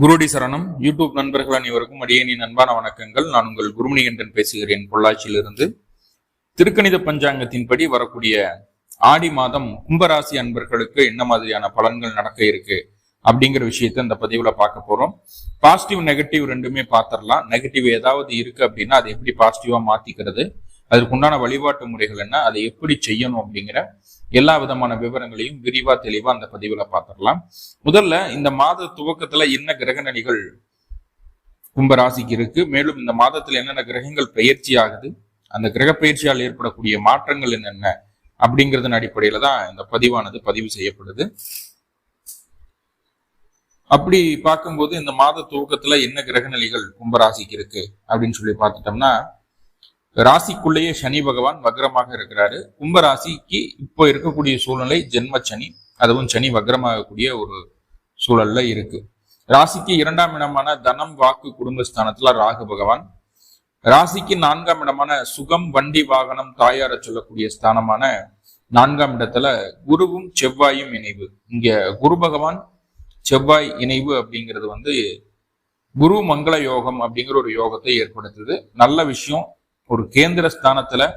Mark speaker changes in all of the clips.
Speaker 1: குருடி சரணம். யூடியூப் நண்பர்கள் அனைவருக்கும் அடியேனின் அன்பான வணக்கங்கள். நான் உங்கள் குருமணிகண்டன் பேசுகிறேன். பொள்ளாச்சியிலிருந்து திருக்கணித பஞ்சாங்கத்தின்படி வரக்கூடிய ஆடி மாதம் கும்பராசி அன்பர்களுக்கு என்ன மாதிரியான பலன்கள் நடக்க இருக்கு அப்படிங்கிற விஷயத்த இந்த பதிவுல பார்க்க போறோம். பாசிட்டிவ் நெகட்டிவ் ரெண்டுமே பார்த்துடலாம். நெகட்டிவ் ஏதாவது இருக்கு அப்படின்னா அதை எப்படி பாசிட்டிவா மாத்திக்கிறது? அதற்குண்டான வழிபாட்டு முறைகள் என்ன? அதை எப்படி செய்யணும் அப்படிங்கிற எல்லா விதமான விவரங்களையும் விரிவா தெளிவா அந்த பதிவுல பார்த்துடலாம் முதல்ல இந்த மாத துவக்கத்துல என்ன கிரக நிலைகள் கும்பராசிக்கு இருக்கு? மேலும் இந்த மாதத்துல என்னென்ன கிரகங்கள் பயிற்சி ஆகுது? அந்த கிரக பயிற்சியால் ஏற்படக்கூடிய மாற்றங்கள் என்னென்ன? அப்படிங்கறதன் அடிப்படையில தான் இந்த பதிவானது பதிவு செய்யப்படுது. அப்படி பார்க்கும்போது இந்த மாத துவக்கத்துல என்ன கிரக நிலைகள் கும்பராசிக்கு இருக்கு? அப்படின்னு சொல்லி பார்த்துட்டோம்னா ராசிக்குள்ளேயே சனி பகவான் வக்ரமாக இருக்கிறாரு. கும்பராசிக்கு இப்போ இருக்கக்கூடிய சூழ்நிலை ஜென்ம சனி அதுவும் சனி வக்ரமாகக்கூடிய ஒரு சூழல்ல இருக்கு. ராசிக்கு இரண்டாம் இடமான தனம் வாக்கு குடும்பஸ்தானத்துல ராகு பகவான். ராசிக்கு நான்காம் இடமான சுகம் வண்டி வாகனம் தாயார சொல்லக்கூடிய ஸ்தானமான நான்காம் இடத்துல குருவும் செவ்வாயும் இணைவு. இங்க குரு பகவான் செவ்வாய் இணைவு அப்படிங்கிறது வந்து குரு மங்கள யோகம் அப்படிங்கிற ஒரு யோகத்தை ஏற்படுத்துது. நல்ல விஷயம் ஒரு கேந்திர ஸ்தானத்துல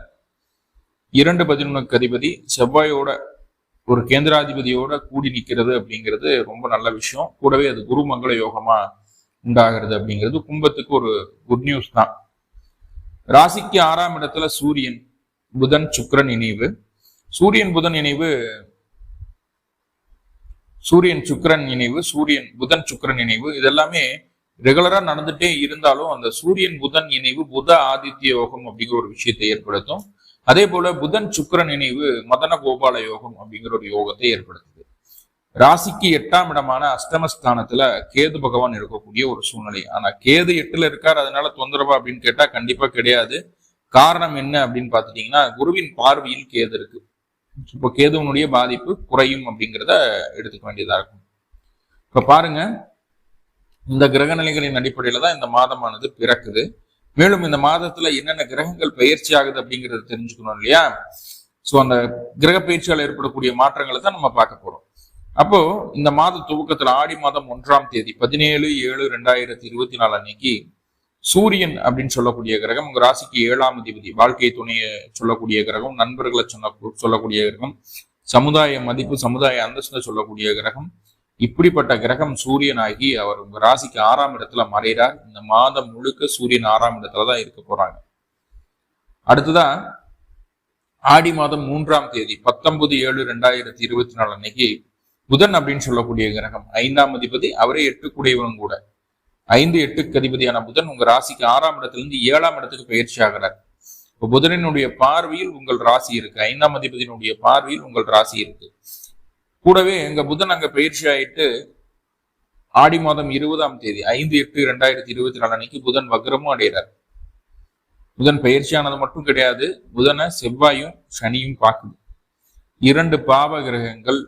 Speaker 1: இரண்டு பதினொன்னுக்கு அதிபதி செவ்வாயோட ஒரு கேந்திராதிபதியோட கூடி நிற்கிறது அப்படிங்கிறது ரொம்ப நல்ல விஷயம். கூடவே அது குரு மங்கள யோகமா உண்டாகிறது அப்படிங்கிறது கும்பத்துக்கு ஒரு குட் நியூஸ் தான். ராசிக்கு ஆறாம் இடத்துல சூரியன் புதன் சுக்கிரன் இணைவு. சூரியன் புதன் இணைவு சூரியன் சுக்கிரன் இணைவு சூரியன் புதன் சுக்கிரன் இணைவு. இதெல்லாமே ரெகுலரா நடந்துட்டே இருந்தாலும் அந்த சூரியன் புதன் இணைவு புத ஆதித்ய யோகம் அப்படிங்கிற ஒரு விஷயத்தை ஏற்படுத்தும். அதே போல புதன் சுக்கிரன் இணைவு மதன கோபால யோகம் அப்படிங்கிற ஒரு யோகத்தை ஏற்படுத்துது. ராசிக்கு எட்டாம் இடமான அஷ்டமஸ்தானத்துல கேது பகவான் இருக்கக்கூடிய ஒரு சூழ்நிலை. ஆனா கேது எட்டுல இருக்கார் அதனால தொந்தரவா அப்படின்னு கேட்டா கண்டிப்பா கிடையாது. காரணம் என்ன அப்படின்னு பாத்துட்டீங்கன்னா குருவின் பார்வையில் கேது இருக்கு. இப்போ கேதுவனுடைய பாதிப்பு குறையும் அப்படிங்கிறத எடுத்துக்க வேண்டியதா இருக்கும். இப்ப பாருங்க இந்த கிரக நிலைகளின் அடிப்படையில தான் இந்த மாதமானது பிறக்குது. மேலும் இந்த மாதத்துல என்னென்ன கிரகங்கள் பயிற்சி ஆகுது அப்படிங்கறத தெரிஞ்சுக்கணும் இல்லையா? சோ அந்த கிரக பயிற்சியால் ஏற்படக்கூடிய மாற்றங்களை தான் நம்ம பார்க்க போறோம். அப்போ இந்த மாத துவக்கத்துல ஆடி மாதம் ஒன்றாம் தேதி பதினேழு ஏழு ரெண்டாயிரத்தி இருபத்தி நாலு அன்னைக்கு சூரியன் அப்படின்னு சொல்லக்கூடிய கிரகம் உங்க ராசிக்கு ஏழாம் அதிபதி வாழ்க்கை துணையை சொல்லக்கூடிய கிரகம் நண்பர்களை சொன்ன சொல்லக்கூடிய கிரகம் சமுதாய மதிப்பு சமுதாய அந்தஸ்தை சொல்லக்கூடிய கிரகம் இப்படிப்பட்ட கிரகம் சூரியன் ஆகி அவர் உங்க ராசிக்கு ஆறாம் இடத்துல மறைகிறார். இந்த மாதம் முழுக்க சூரியன் ஆறாம் இடத்துல தான் இருக்க போறாங்க. அடுத்ததா ஆடி மாதம் மூன்றாம் தேதி பத்தொன்பது ஏழு ரெண்டாயிரத்தி இருபத்தி நாலு அன்னைக்கு புதன் அப்படின்னு சொல்லக்கூடிய கிரகம் ஐந்தாம் அதிபதி அவரே எட்டுக்குடையவனும் கூட. ஐந்து எட்டுக்கு அதிபதியான புதன் உங்க ராசிக்கு ஆறாம் இடத்துல இருந்து ஏழாம் இடத்துக்கு பயிற்சி ஆகிறார். இப்போ புதனினுடைய பார்வையில் உங்கள் ராசி இருக்கு. ஐந்தாம் அதிபதியினுடைய பார்வையில் உங்கள் ராசி இருக்கு. கூடவே எங்க புதன் அங்க பயிற்சி ஆயிட்டு ஆடி மாதம் இருபதாம் தேதி ஐந்து எட்டு இரண்டாயிரத்தி இருபத்தி நாலு அன்னைக்கு புதன் வக்ரமும் அடைகிறார். புதன் பயிற்சியானது மட்டும் கிடையாது புதனை செவ்வாயும் சனியும் பார்க்குது. இரண்டு பாவ கிரகங்கள்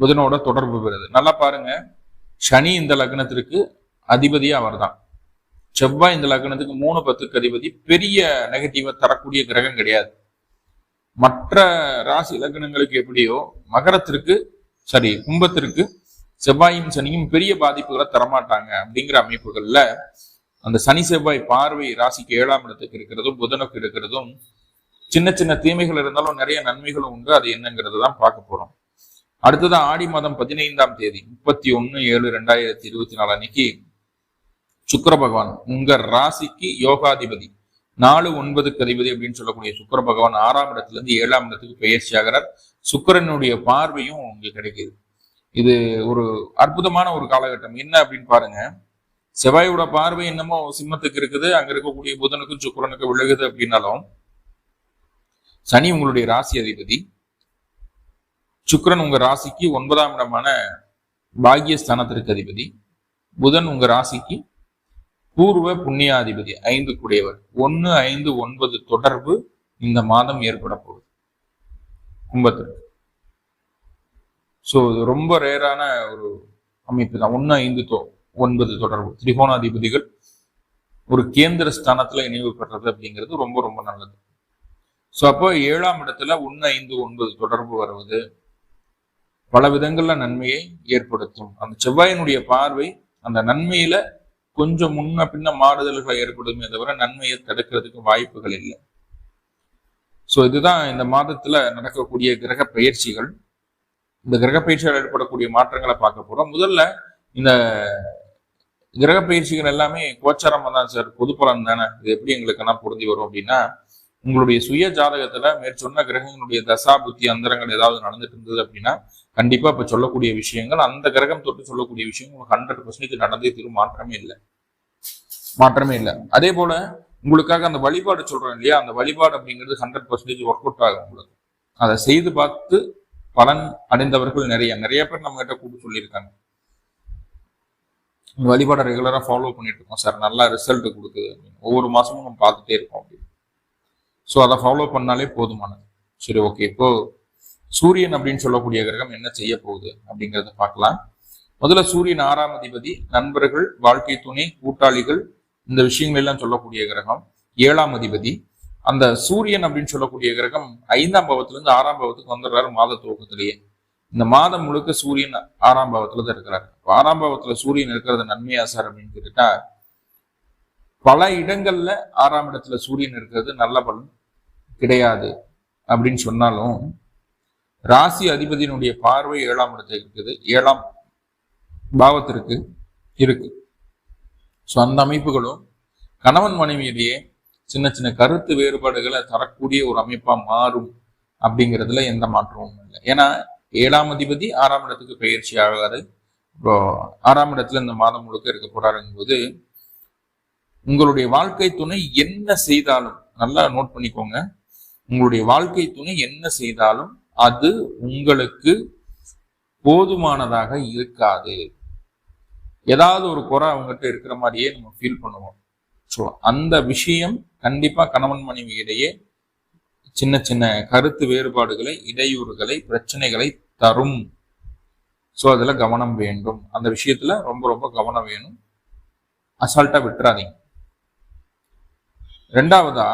Speaker 1: புதனோட தொடர்பு பெறுது. நல்லா பாருங்க சனி இந்த லக்னத்திற்கு அதிபதியா அவர்தான். செவ்வாய் இந்த லக்னத்துக்கு மூணு பத்துக்கு அதிபதி பெரிய நெகட்டிவா தரக்கூடிய கிரகம் கிடையாது. மற்ற ராசி இலக்கணங்களுக்கு எப்படியோ மகரத்திற்கு சரி கும்பத்திற்கு செவ்வாயும் சனியும் பெரிய பாதிப்புகளை தரமாட்டாங்க அப்படிங்கிற அமைப்புகள்ல அந்த சனி செவ்வாய் பார்வை ராசிக்கு ஏழாம் இடத்துக்கு இருக்கிறதும் புதனுக்கு இருக்கிறதும் சின்ன சின்ன தீமைகள் இருந்தாலும் நிறைய நன்மைகளும் உண்டு. அது என்னங்கிறது தான் பார்க்க போறோம். அடுத்ததான் ஆடி மாதம் பதினைந்தாம் தேதி முப்பத்தி ஒன்னு ஏழு ரெண்டாயிரத்தி இருபத்தி நாலு அன்னைக்கு சுக்கர பகவான் உங்க ராசிக்கு யோகாதிபதி. நாலு ஒன்பதுக்கு அதிபதி அப்படின்னு சொல்லக்கூடிய சுக்கர பகவான் ஆறாம் இடத்துல இருந்து ஏழாம் இடத்துக்கு பயிற்சி ஆகிறார். சுக்கரனுடைய பார்வையும் உங்களுக்கு கிடைக்கிது. இது ஒரு அற்புதமான ஒரு காலகட்டம். என்ன அப்படின்னு பாருங்க. செவ்வாயோட பார்வை என்னமோ சிம்மத்துக்கு இருக்குது. அங்க இருக்கக்கூடிய புதனுக்கும் சுக்கரனுக்கும் விழுகுது அப்படின்னாலும் சனி உங்களுடைய ராசி அதிபதி சுக்கரன் உங்க ராசிக்கு ஒன்பதாம் இடமான பாகியஸ்தானத்திற்கு அதிபதி புதன் உங்க ராசிக்கு பூர்வ புண்ணியாதிபதி ஐந்து குடையவர். ஒன்னு ஐந்து ஒன்பது தொடர்பு இந்த மாதம் ஏற்பட போகுது. கும்பத்திற்கு ஸோ இது ரொம்ப ரேரான ஒரு அமைப்பு தான். ஒன்று ஐந்து தொ ஒன்பது தொடர்பு. திரிகோணாதிபதிகள் ஒரு கேந்திர ஸ்தானத்துல இணைவு பெறது அப்படிங்கிறது ரொம்ப ரொம்ப நல்லது. ஸோ அப்போ ஏழாம் இடத்துல ஒன்று ஐந்து ஒன்பது தொடர்பு வருவது பல விதங்கள்ல நன்மையை ஏற்படுத்தும். அந்த செவ்வாயினுடைய பார்வை அந்த நன்மையில கொஞ்சம் முன்ன பின்ன மாறுதல்கள் ஏற்படுமே தவிர நன்மையை தடுக்கிறதுக்கு வாய்ப்புகள் இல்லை. ஸோ இதுதான் இந்த மாதத்துல நடக்கக்கூடிய கிரக பயிற்சிகள். இந்த கிரக பயிற்சிகள் ஏற்படக்கூடிய மாற்றங்களை பார்க்க போறோம். முதல்ல இந்த கிரக பயிற்சிகள் எல்லாமே கோச்சாரமாக தான் சார் பொது பலன் தானே? இது எப்படி எங்களுக்கெல்லாம் பொருந்தி வரும் அப்படின்னா உங்களுடைய சுய ஜாதகத்துல மேற்சொன்ன கிரகங்களுடைய தசா புத்தி அந்தரங்கள் ஏதாவது நடந்துட்டு இருந்தது அப்படின்னா கண்டிப்பா இப்ப சொல்லக்கூடிய விஷயங்கள் அந்த கிரகம் தொட்டு சொல்லக்கூடிய விஷயங்கள் ஹண்ட்ரட் பர்சன்டேஜ் நடந்தே தீரும். மாற்றமே இல்லை. மாற்றமே இல்லை. அதே போல உங்களுக்காக அந்த வழிபாடு சொல்றேன் இல்லையா? அந்த வழிபாடு அப்படிங்கிறது ஹண்ட்ரட் பர்சன்டேஜ் ஒர்க் அவுட் ஆகும் உங்களுக்கு. அதை செய்து பார்த்து பலன் அடைந்தவர்கள் நிறைய நிறைய பேர் நம்ம கிட்ட கூப்பிட்டு சொல்லியிருக்காங்க. வழிபாடை ரெகுலராக ஃபாலோ பண்ணிட்டு இருக்கோம். சார் நல்லா ரிசல்ட் கொடுக்குது அப்படின்னு. ஒவ்வொரு மாசமும் நம்ம பார்த்துட்டே இருக்கோம் அப்படின்னு. ஸோ அதை ஃபாலோ பண்ணாலே போதுமானது. சரி ஓகே இப்போ சூரியன் அப்படின்னு சொல்லக்கூடிய கிரகம் என்ன செய்ய போகுது அப்படிங்கிறத பார்க்கலாம். முதல்ல சூரியன் ஆறாம் அதிபதி நண்பர்கள் வாழ்க்கை துணை கூட்டாளிகள் இந்த விஷயங்கள் எல்லாம் சொல்லக்கூடிய கிரகம் ஏழாம் அதிபதி. அந்த சூரியன் அப்படின்னு சொல்லக்கூடிய கிரகம் ஐந்தாம் பாவத்திலிருந்து ஆறாம் பாவத்துக்கு வந்துடுறாரு மாத துவக்கத்திலேயே. இந்த மாதம் முழுக்க சூரியன் ஆறாம் பாவத்துல தான் இருக்கிறாரு. ஆறாம் பாவத்துல சூரியன் இருக்கிறது நன்மையா சார் அப்படின்னு கேட்டுட்டா பல இடங்கள்ல ஆறாம் இடத்துல சூரியன் இருக்கிறது நல்ல பலன் கிடையாது அப்படின்னு சொன்னாலும் ராசி அதிபதியினுடைய பார்வை ஏழாம் இடத்துல இருக்குது. ஏழாம் பாவத்திற்கு இருக்கு. ஸோ அந்த அமைப்புகளும் கணவன் மனைவியிலேயே சின்ன சின்ன கருத்து வேறுபாடுகளை தரக்கூடிய ஒரு அமைப்பா மாறும் அப்படிங்கிறதுல எந்த மாற்றமும் இல்லை. ஏன்னா ஏழாம் அதிபதி ஆறாம் இடத்துக்கு பயிற்சி ஆகாது. இப்போ ஆறாம் இடத்துல இந்த மாதம் முழுக்க இருக்க போறாருங்கும்போது உங்களுடைய வாழ்க்கை துணை என்ன செய்தாலும் நல்லா நோட் பண்ணிக்கோங்க. உங்களுடைய வாழ்க்கை துணை என்ன செய்தாலும் அது உங்களுக்கு போதுமானதாக இருக்காது. ஏதாவது ஒரு குறை அவங்ககிட்ட இருக்கிற மாதிரியே நம்ம ஃபீல் பண்ணுவோம். ஸோ அந்த விஷயம் கண்டிப்பா கணவன் மனைவி இடையே சின்ன சின்ன கருத்து வேறுபாடுகளை இடையூறுகளை பிரச்சனைகளை தரும். ஸோ அதில் கவனம் வேண்டும். அந்த விஷயத்துல ரொம்ப ரொம்ப கவனம் வேணும். அசால்ட்டா விட்டுறாதீங்க. ரெண்டாவதா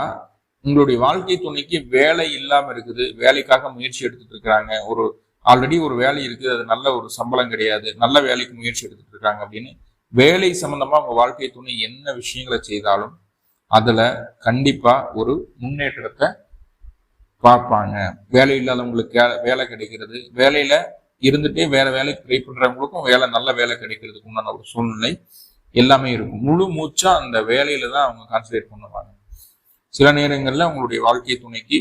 Speaker 1: உங்களுடைய வாழ்க்கை துணைக்கு வேலை இல்லாமல் இருக்குது. வேலைக்காக முயற்சி எடுத்துட்டு இருக்கிறாங்க. ஒரு ஆல்ரெடி ஒரு வேலை இருக்குது. அது நல்ல ஒரு சம்பளம் கிடையாது. நல்ல வேலைக்கு முயற்சி எடுத்துட்டு இருக்காங்க அப்படின்னு வேலை சம்பந்தமா உங்க வாழ்க்கை துணை என்ன விஷயங்களை செய்தாலும் அதுல கண்டிப்பா ஒரு முன்னேற்றத்தை பார்ப்பாங்க. வேலை இல்லாதவங்களுக்கு வே- வேலை கிடைக்கிறது. வேலையில இருந்துட்டே வேற வேலைக்கு ட்ரை பண்றவங்களுக்கும் வேலை நல்ல வேலை கிடைக்கிறதுக்கு உண்டான ஒரு சூழ்நிலை எல்லாமே இருக்கும். முழு மூச்சா அந்த வேலையில தான் அவங்க கான்சன்ட்ரேட் பண்ணுவாங்க. சில நேரங்களில் உங்களுடைய வாழ்க்கை துணைக்கு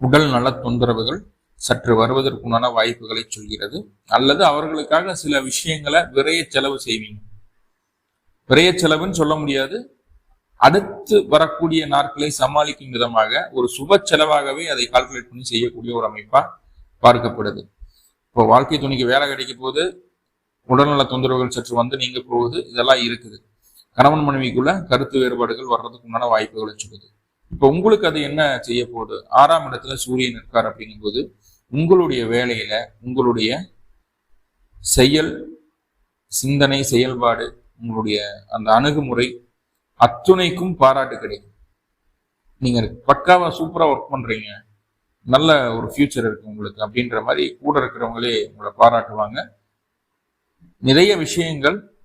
Speaker 1: உடல் நல தொந்தரவுகள் சற்று வருவதற்குண்டான வாய்ப்புகளை சொல்கிறது. அல்லது அவர்களுக்காக சில விஷயங்களை விரைய செலவு செய்வீங்க. விரைய செலவுன்னு சொல்ல முடியாது. அடுத்து வரக்கூடிய நாட்களை சமாளிக்கும் விதமாக ஒரு சுப செலவாகவே அதை கால்குலேட் பண்ணி செய்யக்கூடிய ஒரு அமைப்பா பார்க்கப்படுது. இப்போ வாழ்க்கை துணைக்கு வேலை கிடைக்கும் போது உடல்நல தொந்தரவுகள் சற்று வந்து நீங்க போகுது. இதெல்லாம் இருக்குது. கணவன் மனைவிக்குள்ள கருத்து வேறுபாடுகள் வர்றதுக்கு உண்டான வாய்ப்புகளை சொல்லுது. இப்போ உங்களுக்கு அது என்ன செய்ய போகுது? ஆறாம் இடத்துல சூரியன் இருக்கார் அப்படிங்கும்போது உங்களுடைய வேலையில உங்களுடைய செயல் சிந்தனை செயல்பாடு உங்களுடைய அந்த அணுகுமுறை அத்துணைக்கும் பாராட்டு கிடைக்கும். நீங்க பக்காவா சூப்பரா ஒர்க் பண்றீங்க. நல்ல ஒரு ஃபியூச்சர் இருக்கு உங்களுக்கு அப்படின்ற மாதிரி கூட இருக்கிறவங்களே உங்களை பாராட்டுவாங்க. நிறைய விஷயங்கள்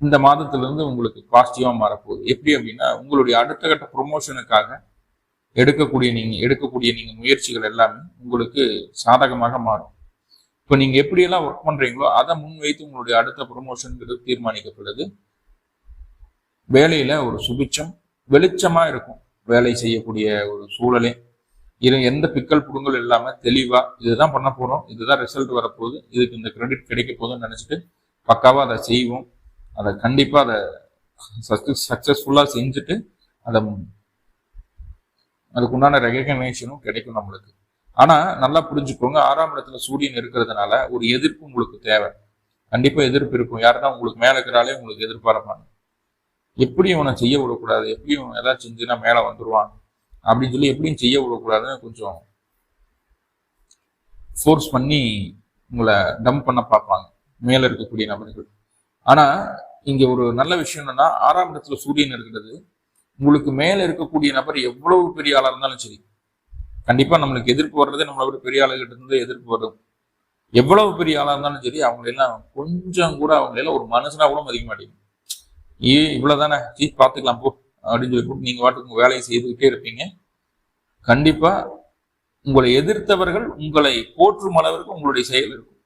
Speaker 1: இந்த மாதத்திலிருந்து உங்களுக்கு பாசிட்டிவா மாறப்போகுது. எப்படி அப்படின்னா உங்களுடைய அடுத்த கட்ட ப்ரொமோஷனுக்காக எடுக்கக்கூடிய நீங்கள் எடுக்கக்கூடிய நீங்கள் முயற்சிகள் எல்லாமே உங்களுக்கு சாதகமாக மாறும். இப்போ நீங்கள் எப்படியெல்லாம் ஒர்க் பண்ணுறீங்களோ அதை முன்வைத்து உங்களுடைய அடுத்த ப்ரொமோஷனுங்கிறது தீர்மானிக்கப்படுது. வேலையில் ஒரு சுபிச்சம் வெளிச்சமாக இருக்கும். வேலை செய்யக்கூடிய ஒரு சூழலே. இது எந்த பிக்கல் புடுங்கல் இல்லாமல் தெளிவாக இதுதான் பண்ண போகிறோம் இதுதான் ரிசல்ட் வரப்போகுது இதுக்கு இந்த கிரெடிட் கிடைக்க போகுதுன்னு நினச்சிட்டு பக்காவாக அதை செய்வோம். அதை கண்டிப்பா அதை சக்சஸ்ஃபுல்லா செஞ்சுட்டு அதை அதுக்கு உண்டான ரெகக்னேஷனும் கிடைக்கும் நம்மளுக்கு. ஆனா நல்லா புரிஞ்சுக்கோங்க ஆறாம் இடத்துல சூரியன் இருக்கிறதுனால ஒரு எதிர்ப்பு உங்களுக்கு தேவை. கண்டிப்பா எதிர்ப்பு இருக்கும். யாருன்னா உங்களுக்கு மேல இருக்கிறாலே உங்களுக்கு எதிர்பார்ப்பாங்க எப்படியும் இவனை செய்ய விடக்கூடாது. எப்படியும் இவன் ஏதாவது செஞ்சுன்னா மேல வந்துருவான் அப்படின்னு சொல்லி எப்படியும் செய்ய விடக்கூடாதுன்னு கொஞ்சம் ஃபோர்ஸ் பண்ணி உங்களை டம்ப் பண்ண பார்ப்பாங்க. மேல இருக்கக்கூடிய நபர்கள். ஆனா இங்க ஒரு நல்ல விஷயம் என்னன்னா ஆறாம் இடத்துல சூரியன் இருக்கிறது. உங்களுக்கு மேல இருக்கக்கூடிய நபர் எவ்வளவு பெரிய ஆளா இருந்தாலும் சரி கண்டிப்பா நம்மளுக்கு எதிர்ப்பு வர்றதே நம்மளை விட பெரிய ஆளுகிட்ட இருந்து எதிர்ப்பு வரும். எவ்வளவு பெரிய ஆளா இருந்தாலும் சரி அவங்களெல்லாம் கொஞ்சம் கூட அவங்களெல்லாம் ஒரு மனுஷனா கூட மதிக்க மாட்டேங்குது. ஏ இவ்வளவுதானே? சீ பார்த்துக்கலாம் போ. அப்படின்னு சொல்லி போட்டு நீங்க வாட்டுக்கு உங்க வேலையை செய்துக்கிட்டே இருப்பீங்க. கண்டிப்பா உங்களை எதிர்த்தவர்கள் உங்களை போற்றும் அளவிற்கு உங்களுடைய செயல் இருக்கும்.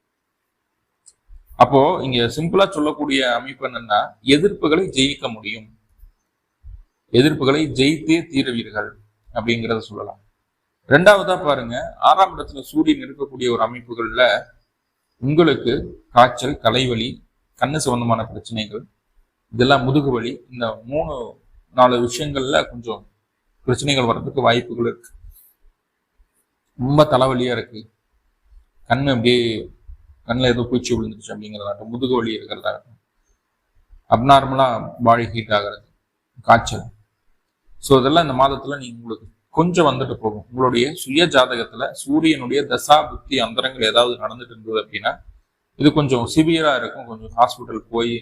Speaker 1: அப்போ இங்க சிம்பிளா சொல்லக்கூடிய அமைப்பு என்னன்னா எதிர்ப்புகளை ஜெயிக்க முடியும். எதிர்ப்புகளை ஜெயித்தே தீருவீர்கள் அப்படிங்கிறத சொல்லலாம். ரெண்டாவதா பாருங்க ஆறாம் இடத்துல சூரியன் இருக்கக்கூடிய ஒரு அமைப்புகள்ல உங்களுக்கு காய்ச்சல் தலைவலி கண்ணு சம்பந்தமான பிரச்சனைகள் இதெல்லாம் முதுகு வலி இந்த மூணு நாலு விஷயங்கள்ல கொஞ்சம் பிரச்சனைகள் வர்றதுக்கு வாய்ப்புகள் இருக்கு. ரொம்ப தலைவலியா இருக்கு. கண்ணு அப்படியே கண்ணில் ஏதோ பூச்சி விழுந்துருச்சு அப்படிங்கிறதாகட்டும் முதுகு வலி இருக்கிறதாகட்டும். அப்நார்மலாக பாடி ஹீட் ஆகிறது காய்ச்சல். ஸோ இதெல்லாம் இந்த மாதத்தில் நீங்கள் உங்களுக்கு கொஞ்சம் வந்துட்டு போகும். உங்களுடைய சுய ஜாதகத்தில் சூரியனுடைய தசா புத்தி அந்தரங்கள் ஏதாவது நடந்துட்டு இருந்தது அப்படின்னா இது கொஞ்சம் சிவியராக இருக்கும். கொஞ்சம் ஹாஸ்பிட்டல் போய்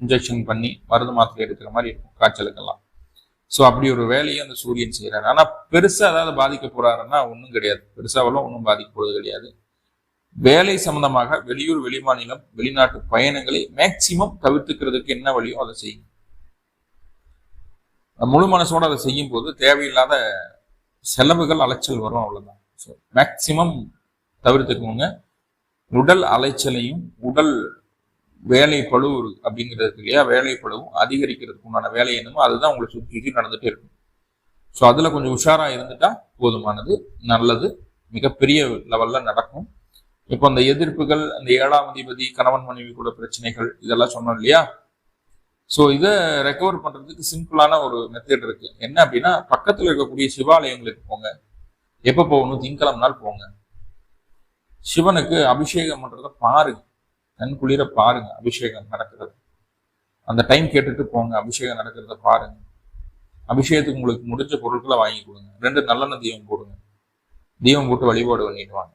Speaker 1: இன்ஜெக்ஷன் பண்ணி மருந்து மாத்திரை எடுக்கிற மாதிரி இருக்கும் காய்ச்சலுக்கெல்லாம். ஸோ அப்படி ஒரு வேலையை அந்த சூரியன் செய்கிறாரு ஆனால் பெருசாக ஏதாவது பாதிக்க போகிறாருன்னா ஒன்றும் கிடையாது. பெருசாவெல்லாம் ஒன்றும் பாதிக்க போகிறது கிடையாது. வேலை சம்பந்தமாக வெளியூர் வெளிமாநிலம் வெளிநாட்டு பயணங்களை மேக்சிமம் தவிர்த்துக்கிறதுக்கு என்ன வழியோ அதை செய்யும் முழு மனசோட அதை செய்யும் போது தேவையில்லாத செலவுகள் அலைச்சல் வரும் அவ்வளோதான் ஸோ மேக்சிமம் தவிர்த்துக்கோங்க. உடல் அலைச்சலையும் உடல் வேலை பழு அப்படிங்கிறது இல்லையா? வேலை பழுவும் அதிகரிக்கிறதுக்கு உண்டான வேலை என்னமோ அதுதான் உங்களை சுற்றி சுற்றி நடந்துட்டே இருக்கும். ஸோ அதில் கொஞ்சம் உஷாராக இருந்துட்டா போதுமானது நல்லது மிகப்பெரிய லெவலில் நடக்கும். இப்போ அந்த எதிர்ப்புகள் அந்த ஏழாம் அதிபதி கணவன் மனைவி கூட பிரச்சனைகள் இதெல்லாம் சொன்னோம் இல்லையா? ஸோ இதை ரெக்கவர் பண்றதுக்கு சிம்பிளான ஒரு மெத்தட் இருக்கு. என்ன அப்படின்னா பக்கத்தில் இருக்கக்கூடிய சிவாலயங்களுக்கு போங்க. எப்போ போகணும்? திங்கக்கிழமை நாள் போங்க. சிவனுக்கு அபிஷேகம் பண்றத பாருங்க. கண் குளிர பாருங்க அபிஷேகம் நடக்கிறது. அந்த டைம் கேட்டுட்டு போங்க அபிஷேகம் நடக்கிறத பாருங்க. அபிஷேகத்துக்கு உங்களுக்கு முடிஞ்ச பொருட்களை வாங்கி கொடுங்க. ரெண்டு நல்லெண்ணெய் தீபம் போடுங்க. தீபம் போட்டு வழிபாடு பண்ணிட்டு வாங்க.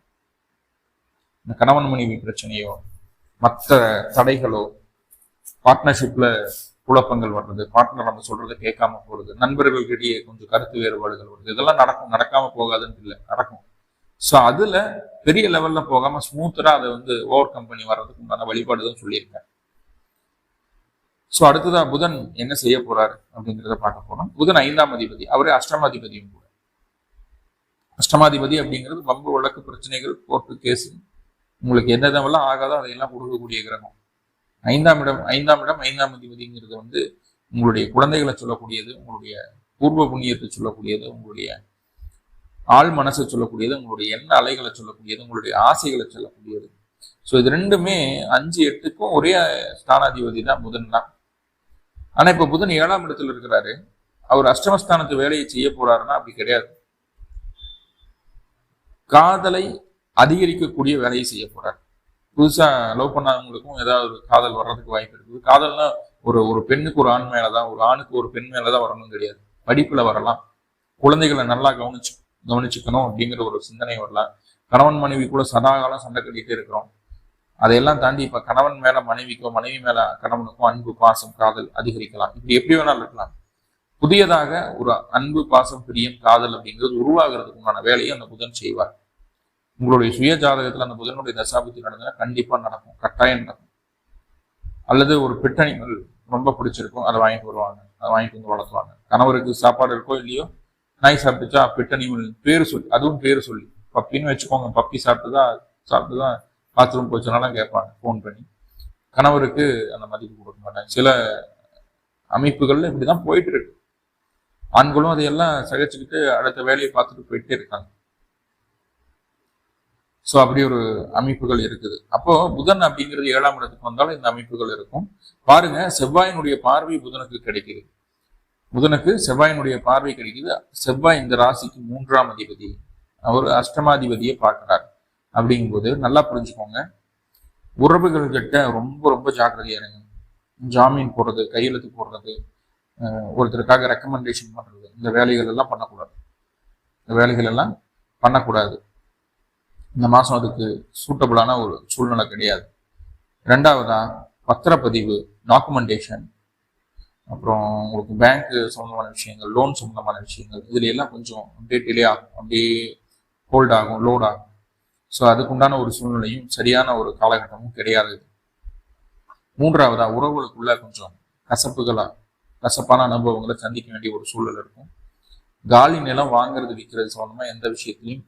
Speaker 1: இந்த கணவன் மனைவி பிரச்சனையோ மற்ற தடைகளோ பார்ட்னர்ஷிப்ல குழப்பங்கள் வர்றது பார்ட்னர் நம்ம சொல்றது கேட்காம போறது நண்பர்களுக்கிடையே கொஞ்சம் கருத்து வேறுபாடுகள் வருது இதெல்லாம் நடக்கும் நடக்காம போகாதுன்னு இல்லை நடக்கும். ஸோ அதுல பெரிய லெவல்ல போகாம ஸ்மூத்தரா அதை வந்து ஓவர் கம்பெனி வர்றதுக்கு உண்டான வழிபாடு தான் சொல்லியிருக்கேன். ஸோ அடுத்ததா புதன் என்ன செய்ய போறாரு அப்படிங்கிறத பார்க்க போறோம். புதன் ஐந்தாம் அதிபதி அவரே அஷ்டமாதிபதியும் கூட. அஷ்டமாதிபதி அப்படிங்கிறது வம்பு வழக்கு பிரச்சனைகள் கோர்ட்டு கேஸ் உங்களுக்கு எந்தெல்லாம் ஆகாதோ அதையெல்லாம் கொடுக்கக்கூடிய கிரகம். ஐந்தாம் இடம் ஐந்தாம் இடம் ஐந்தாம் அதிபதிங்கிறது வந்து உங்களுடைய குழந்தைகளை சொல்லக்கூடியது உங்களுடைய பூர்வ புண்ணியத்தை சொல்லக்கூடியது உங்களுடைய ஆள் மனசை சொல்லக்கூடியது உங்களுடைய எண்ண அலைகளை சொல்லக்கூடியது உங்களுடைய ஆசைகளை சொல்லக்கூடியது. ஸோ இது ரெண்டுமே அஞ்சு எட்டுக்கும் ஒரே ஸ்தானாதிபதி தான் புதன் தான். ஆனா இப்ப புதன் ஏழாம் இடத்துல இருக்கிறாரு. அவர் அஷ்டமஸ்தானத்து வேலையை செய்ய போறாருன்னா அப்படி கிடையாது. காதலை அதிகரிக்கக்கூடிய வேலையை செய்ய போறார். புதுசா லவ் பண்ணாதவங்களுக்கும் ஏதாவது ஒரு காதல் வர்றதுக்கு வாய்ப்பு இருக்குது. காதல்னா ஒரு ஒரு பெண்ணுக்கு ஒரு ஆண் மேலதான் ஒரு ஆணுக்கு ஒரு பெண் மேலதான் வரணும் கிடையாது. படிப்புல வரலாம். குழந்தைகளை நல்லா கவனிச்சு கவனிச்சுக்கணும் அப்படிங்கிற ஒரு சிந்தனை வரலாம். கணவன் மனைவி கூட சதாகாலம் சண்டை கட்டிட்டே இருக்கிறோம். அதையெல்லாம் தாண்டி இப்ப கணவன் மேல மனைவிக்கோ மனைவி மேல கணவனுக்கும் அன்பு பாசம் காதல் அதிகரிக்கலாம். இப்படி எப்படி வேணாலும் இருக்கலாம். புதியதாக ஒரு அன்பு பாசம் பிரியம் காதல் அப்படிங்கிறது உருவாகிறதுக்கு உண்டான வேலையை அந்த புதன் செய்வார். உங்களுடைய சுயஜாதகத்தில் அந்த புதனுடைய தசாபுத்தி நடந்ததுன்னா கண்டிப்பாக நடக்கும். கட்டாயம் நடக்கும். அல்லது ஒரு பிட்டணிகள் ரொம்ப பிடிச்சிருக்கும். அதை வாங்கிட்டு வருவாங்க. அதை வாங்கிட்டு வந்து வளர்த்துவாங்க. கணவருக்கு சாப்பாடு இருக்கோ இல்லையோ நாய் சாப்பிட்டுச்சா பிட்டணிமல் பேர் சொல்லி அதுவும் பேர் சொல்லி பப்பின்னு வச்சுக்கோங்க. பப்பி சாப்பிட்டுதான் சாப்பிட்டுதான் பாத்ரூம் போச்சுனாலும் கேட்பாங்க. ஃபோன் பண்ணி. கணவருக்கு அந்த மதிப்பு கொடுக்க மாட்டாங்க. சில அமைப்புகள்ல இப்படிதான் போயிட்டு இருக்கு. ஆண்களும் அதையெல்லாம் சகிச்சுக்கிட்டு அடுத்த வேலையை பார்த்துட்டு போயிட்டே இருக்காங்க. ஸோ அப்படி ஒரு அமைப்புகள் இருக்குது. அப்போ புதன் அப்படிங்கிறது ஏழாம் இடத்துக்கு வந்தாலும் இந்த அமைப்புகள் இருக்கும். பாருங்க செவ்வாயினுடைய பார்வை புதனுக்கு கிடைக்குது. புதனுக்கு செவ்வாயினுடைய பார்வை கிடைக்குது. செவ்வாய் இந்த ராசிக்கு மூன்றாம் அதிபதி. அவர் அஷ்டமாதிபதியை பார்க்கிறார். அப்படிங்கும்போது நல்லா புரிஞ்சுக்கோங்க. உறவுகள் கிட்ட ரொம்ப ரொம்ப ஜாக்கிரதையா இருங்க. ஜாமீன் போடுறது கையெழுத்து போடுறது ஒருத்தருக்காக ரெக்கமெண்டேஷன் பண்றது. இந்த வேலைகள் எல்லாம் பண்ணக்கூடாது. இந்த வேலைகள் எல்லாம் பண்ணக்கூடாது. இந்த மாதம் அதுக்கு சூட்டபுளான ஒரு சூழ்நிலை கிடையாது. ரெண்டாவதா பத்திரப்பதிவு டாக்குமெண்டேஷன் அப்புறம் உங்களுக்கு பேங்க் சம்மந்தமான விஷயங்கள் லோன் சம்மந்தமான விஷயங்கள் இதுல எல்லாம் கொஞ்சம் அப்படியே டிலே ஆகும் அப்படியே ஹோல்ட் ஆகும் லோட் ஆகும். ஸோ அதுக்குண்டான ஒரு சூழ்நிலையும் சரியான ஒரு காலகட்டமும் கிடையாது. மூன்றாவதா உறவுகளுக்குள்ள கொஞ்சம் கசப்புகளாக கசப்பான அனுபவங்களை சந்திக்க வேண்டிய ஒரு சூழல் இருக்கும். காலி நிலம் வாங்குறது விற்கிறது சம்மந்தமாக எந்த விஷயத்திலையும்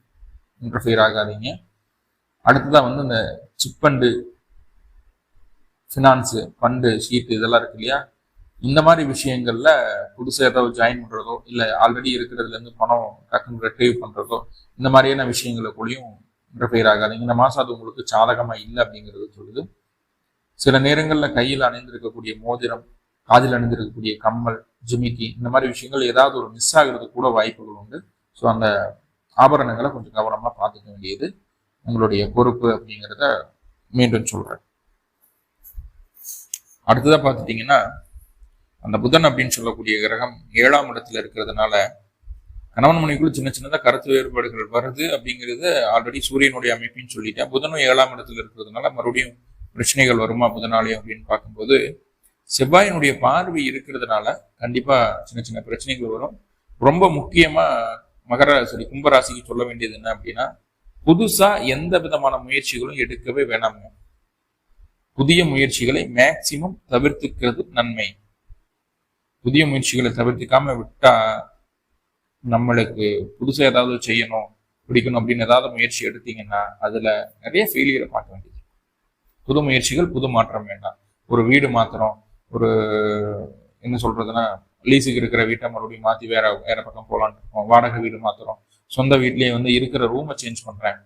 Speaker 1: இன்டர்ஃபியர் ஆகாதீங்க. அடுத்ததான் வந்து இந்த சிப்பண்டு ஃபினான்ஸு ஃபண்டு ஷீட்டு இதெல்லாம் இருக்கு இல்லையா? இந்த மாதிரி விஷயங்களில் புதுசாக ஏதாவது ஜாயின் பண்ணுறதோ இல்லை ஆல்ரெடி இருக்கிறதுலேருந்து பணம் டக்குன்னு ரெட்ரீவ் பண்ணுறதோ இந்த மாதிரியான விஷயங்களுக்குள்ளேயும் இன்டர்ஃபியர் ஆகாதீங்க. இந்த மாதம் அது உங்களுக்கு சாதகமாக இல்லை அப்படிங்கிறது சொல்லுது. சில நேரங்களில் கையில் அணிந்திருக்கக்கூடிய மோதிரம் காதில் அணிந்திருக்கக்கூடிய கம்மல் ஜிமிக்கி இந்த மாதிரி விஷயங்கள் ஏதாவது ஒரு மிஸ் ஆகிறது கூட வாய்ப்புகள் உண்டு. ஸோ அந்த ஆபரணங்களை கொஞ்சம் கவனமா பார்த்துக்க வேண்டியது உங்களுடைய பொறுப்பு அப்படிங்கிறத மீண்டும் சொல்றேன். அடுத்ததா பார்த்துட்டிங்கன்னா அந்த புதன் அப்படின்னு சொல்லக்கூடிய கிரகம் ஏழாம் இடத்துல இருக்கிறதுனால கணவன் மனைவிக்குள்ள சின்ன சின்னதாக கருத்து வேறுபாடுகள் வருது அப்படிங்கிறது ஆல்ரெடி சூரியனுடைய அமைப்புன்னு சொல்லிட்டேன் புதனும் ஏழாம் இடத்துல இருக்கிறதுனால மறுபடியும் பிரச்சனைகள் வருமா புதனாலே அப்படின்னு பார்க்கும்போது செவ்வாயினுடைய பார்வை இருக்கிறதுனால கண்டிப்பா சின்ன சின்ன பிரச்சனைகள் வரும். ரொம்ப முக்கியமா மகர சாரி கும்பராசிக்கு சொல்ல வேண்டியது என்ன அப்படின்னா புதுசா எந்த விதமான முயற்சிகளும் எடுக்கவே வேணாங்க புதிய முயற்சிகளை மேக்சிமம் தவிர்த்துக்கிறது நன்மை. புதிய முயற்சிகளை தவிர்த்துக்காம விட்டா நம்மளுக்கு புதுசாக ஏதாவது செய்யணும் பிடிக்கணும் அப்படின்னு ஏதாவது முயற்சி எடுத்தீங்கன்னா அதுல நிறைய ஃபெயிலியரை பார்க்க வேண்டியது. புது முயற்சிகள் புது மாற்றம் வேண்டாம். ஒரு வீடு மாத்திரம் ஒரு என்ன சொல்றதுன்னா லீஸுக்கு இருக்கிற வீட்டை மறுபடியும் மாத்தி வேற வேற பக்கம் போலான்னு இருக்கோம். வாடகை வீடு மாத்துறோம். சொந்த வீட்லயே வந்து இருக்கிற ரூமை சேஞ்ச் பண்றேன்.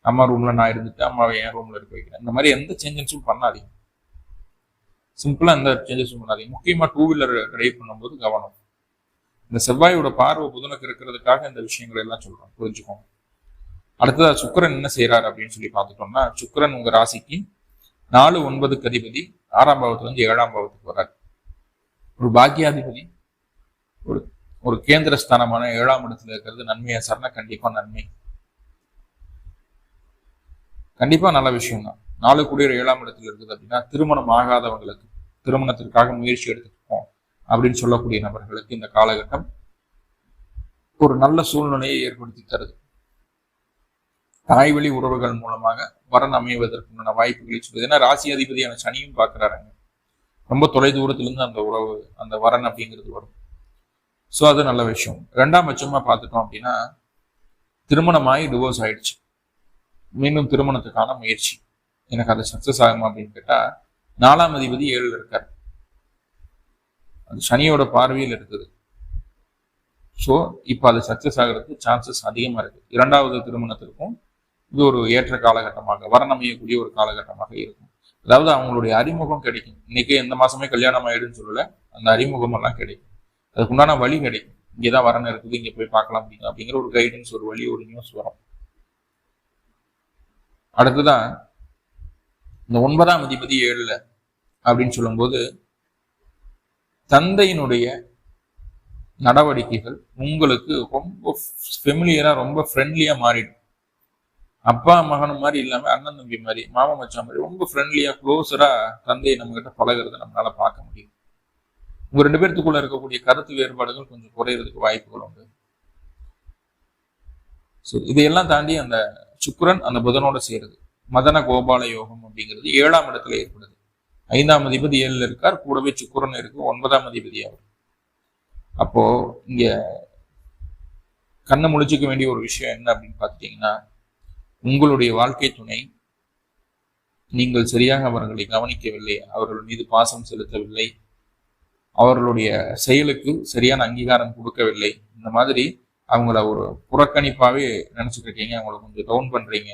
Speaker 1: அம்மா ரூம்ல நான் இருந்துட்டு அம்மாவை என் ரூம்ல இருக்க வைக்கிறேன். இந்த மாதிரி எந்த சேஞ்சஸும் பண்ணாதீங்க. சிம்பிளா எந்த சேஞ்சஸும் பண்ணாதீங்க. முக்கியமா டூ வீலர் டிரைவ் பண்ணும்போது கவனம். இந்த செவ்வாயோட பார்வை புதனுக்கு இருக்கிறதுக்காக இந்த விஷயங்கள் எல்லாம் சொல்றோம். புரிஞ்சுக்கோங்க. அடுத்ததா சுக்கிரன் என்ன செய்யறாரு அப்படின்னு சொல்லி பார்த்துட்டோம்னா சுக்கிரன் உங்க ராசிக்கு நாலு ஒன்பதுக்கு அதிபதி ஆறாம் பாவத்துல இருந்து ஏழாம் பாவத்துக்கு வர்றாரு. ஒரு பாக்கியாதிபதி ஒரு ஒரு கேந்திர ஸ்தானமான ஏழாம் இடத்துல இருக்கிறது நன்மையா சார்னா கண்டிப்பா நன்மை. கண்டிப்பா நல்ல விஷயம் தான் நாலு குடியர் ஏழாம் இடத்துல இருக்குது அப்படின்னா திருமணம் ஆகாதவங்களுக்கு திருமணத்திற்காக முயற்சி எடுத்துருக்கோம் அப்படின்னு சொல்லக்கூடிய நபர்களுக்கு இந்த காலகட்டம் ஒரு நல்ல சூழ்நிலையை ஏற்படுத்தி தருது. தாய்வழி உறவுகள் மூலமாக வரன் அமைவதற்குண்டான வாய்ப்புகளை சொல்லுது. ஏன்னா ராசி அதிபதியான சனியும் பார்க்குறாருங்க ரொம்ப தொலை தூரத்திலிருந்து அந்த உறவு அந்த வரன் அப்படிங்கிறது வரும். ஸோ அது நல்ல விஷயம். ரெண்டாம் பட்சமாக பார்த்துட்டோம் அப்படின்னா திருமணமாகி டிவோர்ஸ் ஆயிடுச்சு. மீண்டும் திருமணத்துக்கான முயற்சி. எனக்கு அது சக்ஸஸ் ஆகுமா அப்படின்னு கேட்டால் நாலாம் அதிபதி ஏழில் இருக்கார். அது சனியோட பார்வையில் இருக்குது. ஸோ இப்போ அது சக்ஸஸ் ஆகிறதுக்கு சான்சஸ் அதிகமாக இருக்குது இரண்டாவது திருமணத்திற்கும் இது ஒரு ஏற்ற காலகட்டமாக வரணமையக்கூடிய ஒரு காலகட்டமாக இருக்கும். அதாவது அவங்களுடைய அறிமுகம் கிடைக்கும். இன்னைக்கு எந்த மாசமே கல்யாணம் ஆயிடுன்னு சொல்லல அந்த அறிமுகம் எல்லாம் கிடைக்கும். அதுக்குண்டான வழி கிடைக்கும். இங்கேதான் வரணும் இருக்குது இங்க போய் பார்க்கலாம் அப்படிங்க அப்படிங்கிற ஒரு கைடன்ஸ் ஒரு வழி ஒரு நியூஸ் வரும். அடுத்துதான் இந்த ஒன்பதாம் அதிபதி ஏழுல அப்படின்னு சொல்லும்போது தந்தையினுடைய நடவடிக்கைகள் உங்களுக்கு ரொம்ப ஃபெமிலியரா ரொம்ப ஃப்ரெண்ட்லியா மாறிடும். அப்பா மகனும் மாதிரி இல்லாம அண்ணன் தம்பி மாதிரி மாமா மச்சான் மாதிரி ரொம்ப ஃப்ரெண்ட்லியா க்ளோஸரா தந்தையை நம்ம கிட்ட பழகிறத நம்மளால பார்க்க முடியும். உங்க ரெண்டு பேர்த்துக்குள்ள இருக்கக்கூடிய கருத்து வேறுபாடுகள் கொஞ்சம் குறையிறதுக்கு வாய்ப்புகள் உண்டு. ஸோ இதையெல்லாம் தாண்டி அந்த சுக்கிரன் அந்த புதனோட சேருது. மதன கோபால யோகம் அப்படிங்கிறது ஏழாம் இடத்துல ஏற்படுது. ஐந்தாம் அதிபதி ஏழுல இருக்கார். கூடவே சுக்கிரன் இருக்கு. ஒன்பதாம் அதிபதி அவர். அப்போ இங்க கண்ணை முழிச்சுக்க வேண்டிய ஒரு விஷயம் என்ன அப்படின்னு பார்த்துட்டீங்கன்னா உங்களுடைய வாழ்க்கை துணை. நீங்கள் சரியாக அவர்களை கவனிக்கவில்லை. அவர்கள் மீது பாசம் செலுத்தவில்லை. அவர்களுடைய செயலுக்கு சரியான அங்கீகாரம் கொடுக்கவில்லை. இந்த மாதிரி அவங்கள ஒரு புறக்கணிப்பாகவே நினச்சிட்டு இருக்கீங்க. அவங்கள கொஞ்சம் டவுன் பண்ணுறீங்க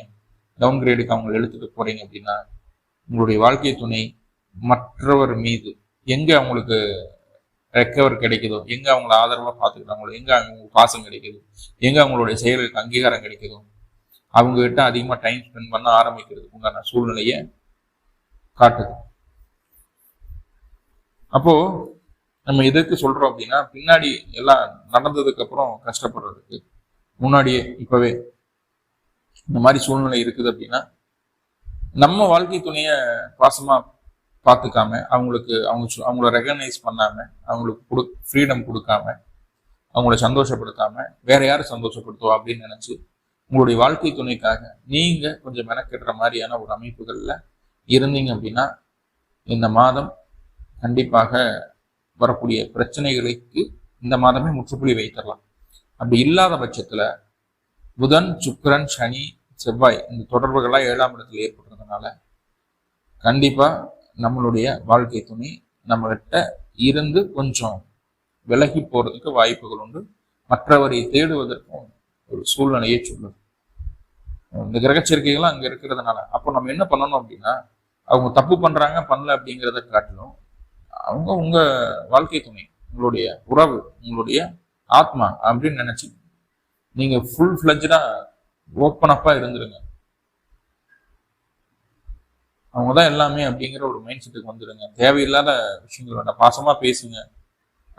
Speaker 1: டவுன் கிரேடுக்கு அவங்களை எடுத்துகிட்டு போகிறீங்க அப்படின்னா உங்களுடைய வாழ்க்கை துணை மற்றவர் மீது எங்கே அவங்களுக்கு ரெக்கவர் கிடைக்குதோ எங்கே அவங்கள ஆதரவாக பார்த்துக்கிறாங்களோ எங்கே அவங்களுக்கு பாசம் கிடைக்குது எங்கே அவங்களுடைய செயலுக்கு அங்கீகாரம் கிடைக்குதோ அவங்க கிட்ட அதிகமாக டைம் ஸ்பெண்ட் பண்ண ஆரம்பிக்கிறதுக்கு உண்டான சூழ்நிலையை காட்டுது. அப்போ நம்ம எதுக்கு சொல்றோம் அப்படின்னா பின்னாடி எல்லாம் நடந்ததுக்கு அப்புறம் கஷ்டப்படுறதுக்கு முன்னாடியே இப்பவே இந்த மாதிரி சூழ்நிலை இருக்குது அப்படின்னா நம்ம வாழ்க்கை துணைய பாசமா பார்த்துக்காம அவங்களுக்கு அவங்க சு- அவங்கள ரெகனைஸ் பண்ணாம அவங்களுக்கு கொடு ஃப்ரீடம் கொடுக்காம அவங்கள சந்தோஷப்படுத்தாம வேற யாரை சந்தோஷப்படுத்துவா அப்படின்னு நினைச்சு உங்களுடைய வாழ்க்கை துணைக்காக நீங்கள் கொஞ்சம் மெனக்கெடுற மாதிரியான ஒரு அமைப்புகளில் இருந்தீங்க அப்படின்னா இந்த மாதம் கண்டிப்பாக வரக்கூடிய பிரச்சனைகளுக்கு இந்த மாதமே முற்றுப்புள்ளி வைத்திடலாம் அப்படி இல்லாத பட்சத்தில் புதன் சுக்கரன் சனி செவ்வாய் இந்த தொடர்புகளாக ஏழாம் இடத்துல ஏற்படுறதுனால கண்டிப்பாக நம்மளுடைய வாழ்க்கை துணை நம்மகிட்ட இருந்து கொஞ்சம் விலகி போகிறதுக்கு வாய்ப்புகள் உண்டு. மற்றவரை தேடுவதற்கும் ஒரு சூழ்நிலையை சொல்லுது. இந்த கிரகச்சேர்க்கைகள்லாம் அங்கே இருக்கிறதுனால. அப்போ நம்ம என்ன பண்ணணும் அப்படின்னா அவங்க தப்பு பண்ணுறாங்க பண்ணல அப்படிங்கிறத காட்டிலும் அவங்க உங்கள் வாழ்க்கை துணை உங்களுடைய உறவு உங்களுடைய ஆத்மா அப்படின்னு நினச்சி நீங்கள் ஃபுல் ஃப்ளஜாக ஓப்பன் அப்பாக இருந்துருங்க. அவங்க தான் எல்லாமே அப்படிங்கிற ஒரு மைண்ட் செட்டுக்கு வந்துடுங்க தேவையில்லாத விஷயங்களோட பாசமாக பேசுங்க.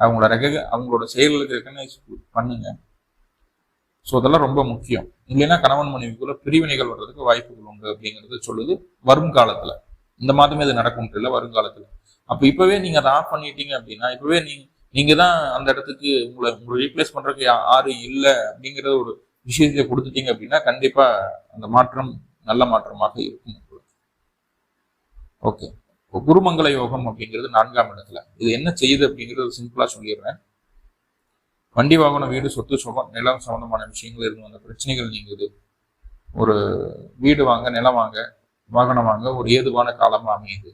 Speaker 1: அவங்களோட ரெக அவங்களோட செயல்களுக்கு ரெக்கக்னைஸ் பண்ணுங்க. ஸோ அதெல்லாம் ரொம்ப முக்கியம். இல்லைன்னா கணவன் மனைவிக்குள்ள பிரிவினைகள் வர்றதுக்கு வாய்ப்புகள் உண்டு அப்படிங்கிறது சொல்லுது வரும் காலத்துல. இந்த மாதமே அது நடக்கும் இல்லை வருங்காலத்துல அப்போ இப்பவே நீங்க அதை ஆஃப் பண்ணிட்டீங்க அப்படின்னா இப்பவே நீங்க நீங்க தான் அந்த இடத்துக்கு உங்களை உங்களை ரீப்ளேஸ் பண்றதுக்கு யாரும் இல்லை அப்படிங்கிற ஒரு விஷயத்தை கொடுத்துட்டீங்க அப்படின்னா கண்டிப்பா அந்த மாற்றம் நல்ல மாற்றமாக இருக்கும். ஓகே குருமங்கல யோகம் அப்படிங்கிறது நான்காம் இடத்துல. இது என்ன செய்யுது அப்படிங்கிறது சிம்பிளா சொல்லிடுறேன். வண்டி வாகனம் வீடு சொத்து சுகம் நிலம் சம்பந்தமான விஷயங்கள் இருந்து வந்த பிரச்சனைகள் நீங்குது. ஒரு வீடு வாங்க நிலம் வாங்க வாகனம் வாங்க ஒரு ஏதுவான காலமாக அமையுது.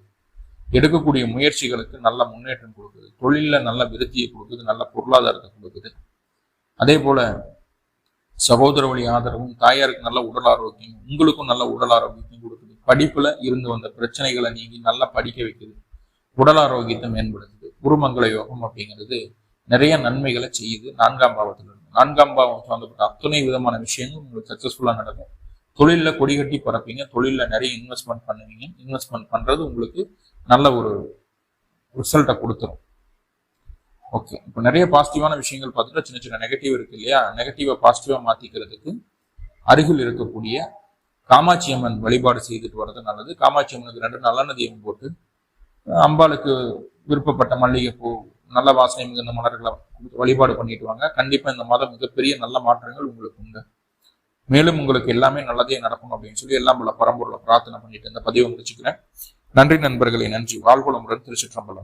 Speaker 1: எடுக்கக்கூடிய முயற்சிகளுக்கு நல்ல முன்னேற்றம் கொடுக்குது. தொழிலில் நல்ல விருத்தியை கொடுக்குது நல்ல பொருளாதாரத்தை கொடுக்குது. அதே போல சகோதர வழி ஆதரவும் தாயாருக்கு நல்ல உடல் ஆரோக்கியம் உங்களுக்கும் நல்ல உடல் ஆரோக்கியத்தையும் கொடுக்குது. படிப்புல இருந்து வந்த பிரச்சனைகளை நீங்கி நல்லா படிக்க வைக்குது. உடல் ஆரோக்கியத்தை மேம்படுத்துது. குருமங்கள யோகம் அப்படிங்கிறது நிறைய நன்மைகளை செய்யுது. நான்காம் பாவத்தில் நான்காம் பாவம் சம்பந்தப்பட்ட அத்தனை விதமான விஷயங்கள் உங்களுக்கு சக்சஸ்ஃபுல்லாக நடக்கும். தொழிலில் கொடி கட்டி பறப்பீங்க. தொழிலில் நிறைய இன்வெஸ்ட்மெண்ட் பண்ணுவீங்க. இன்வெஸ்ட்மெண்ட் பண்ணுறது உங்களுக்கு நல்ல ஒரு ரிசல்ட்டை கொடுத்துரும். ஓகே இப்போ நிறைய பாசிட்டிவான விஷயங்கள் பார்த்துட்டா சின்ன சின்ன நெகட்டிவ் இருக்கு இல்லையா? நெகட்டிவை பாசிட்டிவாக மாற்றிக்கிறதுக்கு அருகில் இருக்கக்கூடிய காமாட்சி அம்மன் வழிபாடு செய்துட்டு வர்றது நல்லது. காமாட்சி அம்மனுக்கு ரெண்டு நல்லெண்ணெய்யும் போட்டு அம்பாளுக்கு விருப்பப்பட்ட மல்லிகைப்பூ நல்ல வாசனை மிகுந்த மலர்களை வழிபாடு பண்ணிட்டு வாங்க கண்டிப்பா இந்த மாதம் மிகப்பெரிய நல்ல மாற்றங்கள் உங்களுக்கு உண்டு. மேலும் உங்களுக்கு எல்லாமே நல்லதே நடக்கும் அப்படின்னு சொல்லி எல்லாம் உள்ள பரம்பொருளை பிரார்த்தனை பண்ணிட்டு இந்த பதிவை முடிச்சுக்கிறேன். நன்றி நண்பர்களே நன்றி. வாழ்வளமுடன் திருச்சிற்றம்பலம்.